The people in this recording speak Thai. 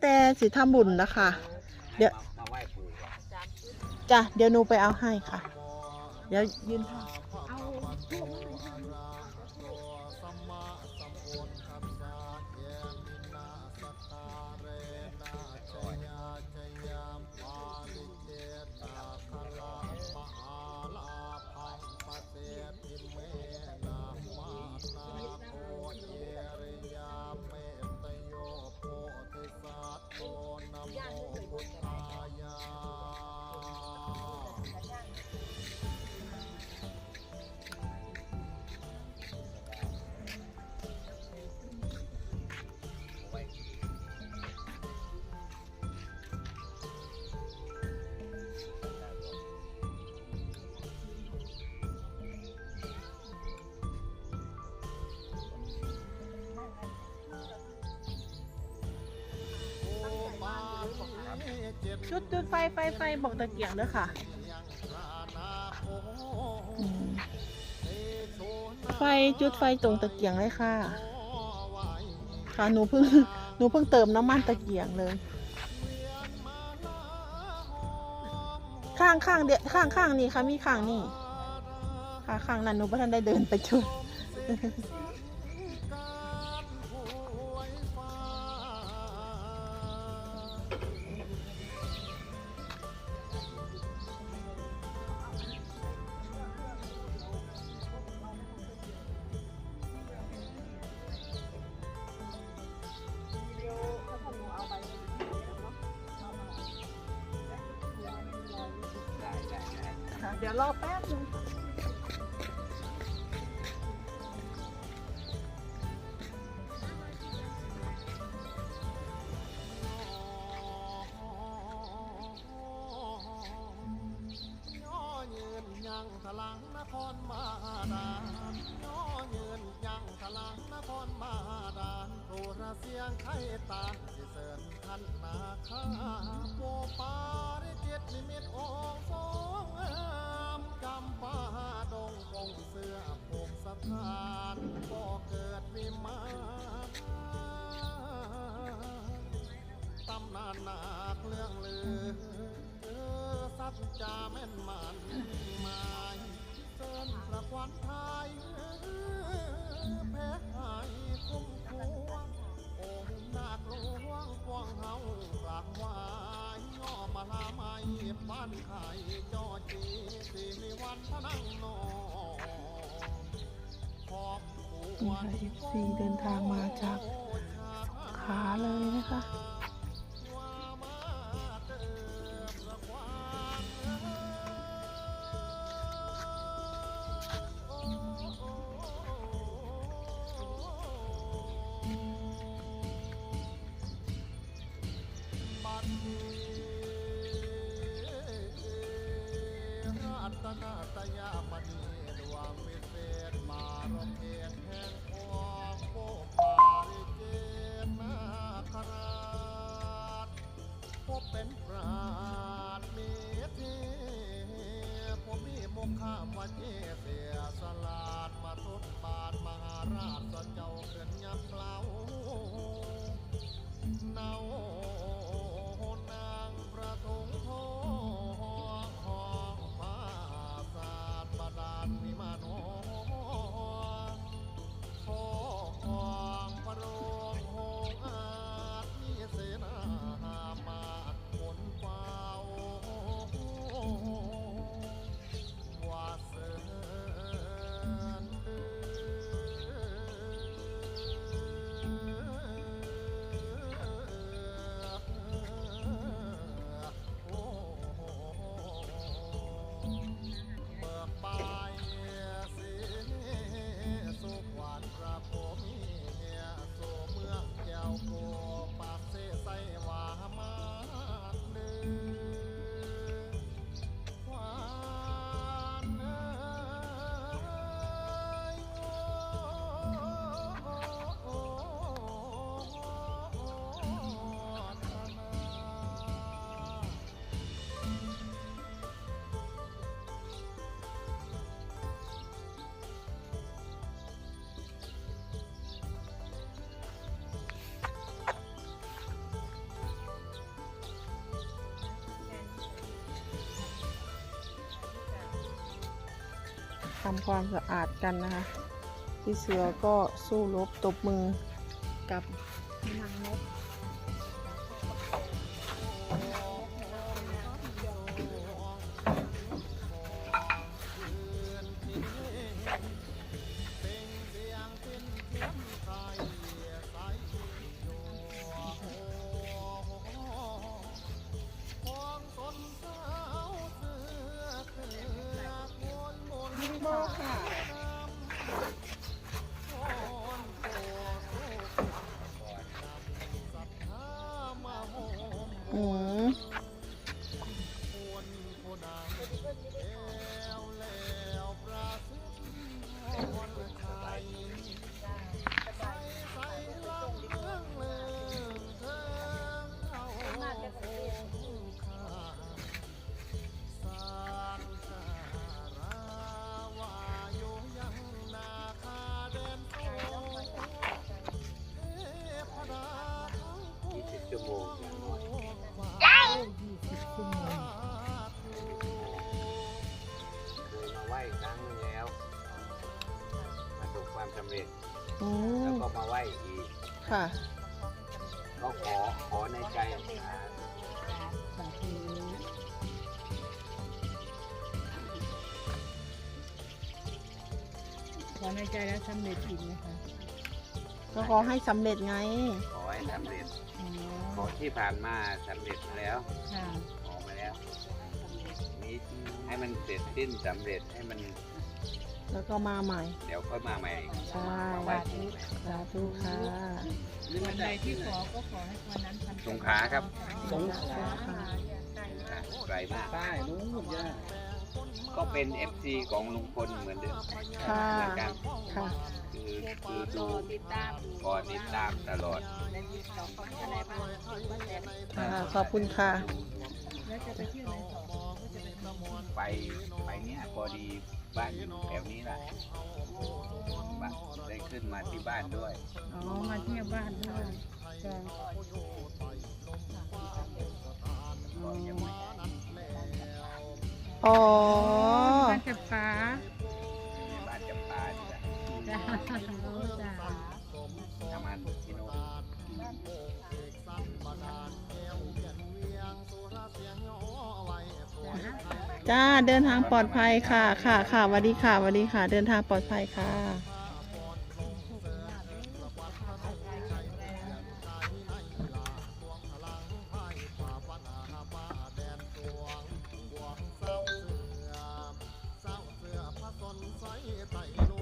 แต่สิทำบุญนะคะ เดี๋ยวจ้ะเดี๋ยวหนูไปเอาให้ค่ะ เดี๋ยวยืนท่า จุดจุดไฟไฟไฟบอกตะเกียงด้วยค่ะอืมไฟจุดไฟตรงตะเกียงเลยค่ะ ค่ะหนูเพิ่งหนูเพิ่งเติมน้ำมันตะเกียงเลย ข้างข้างเดียข้างข้างนี่ค่ะมีข้างนี่ค่ะข้างนั้นหนูไม่ทันได้เดินไปจุดได้ เดี๋ยวรอแป๊บนึงย่อยืนยังทะลังนครมาดานย่อยืนยังทะลังนครมาดานโทรเสียงไข่ตาสิเสริญท่านนาคาโปปา อสัจจาแม่นมันหมายเสินประควันไทยแพ้หายคุ้มควงโองค์นาคหลวงกวงเฮากราบไหวายย่อมาลาไม้บ้านไข่จอจีสิริวันพนังนองขอบคุณนี่ค่ะ FC เดินทางมาจากขาเลยนะคะ ตนาตยามณีดวงวิเศษมารมเอกแห่งพวงโปปาริเจนาคราชพบเป็นปราดมีทีผมมีมุขามวันเย ทำความสะอาดกันนะคะ พี่เสือก็สู้รบตบมือกับ ความสำเร็จ อืแล้วมก็มาไหว้อีกค่ะก็ขอขอในใจอ่าขอในใจแล้วสำเร็จอีกไหมคะก็ขอให้สำเร็จไงขอให้สำเร็จ อ๋อขอที่ผ่านมาสำเร็จมาแล้ว ค่ะ ขอมาแล้วนี้ให้มันเสร็จสิ้นสำเร็จให้มัน แล้วก็มาใหม่ เดี๋ยวค่อยมาใหม่อีกใช่มาไหว้ครูสาธุค่ะวันใดที่ขอก็ขอให้วันนั้นทำสงขลาครับสงขลาค่ะอะไกลมากใต้นู้นย่าก็เป็น FC ของลุงพลเหมือนเดิมค่ะเหมือนกันค่ะคือคือดูติดตามก็ติดตามตลอดในที่สองของอะไรบ้างว่าแต่ค่ะขอบคุณค่ะแล้วจะไปเที่ยวไหนต่อก็จะไปทำ ไปไปเนี่ยพอดีบ้านอยู่แถวนี้แหละบ้านได้ขึ้นมาที่บ้านด้วยอ๋อมาเที่ยวบ้านด้วยจ้ะก็ยังไม่อ๋อบ้านจะฟ้าอยู่ในบ้านจำปานี่แหละจ้าโอ้จ้าทำงานที่โน่น จ้าเดินทางปลอดภัยค่ะ ค่ะค่ะสวัสดีค่ะสวัสดีค่ะ เดินทางปลอดภัยค่ะ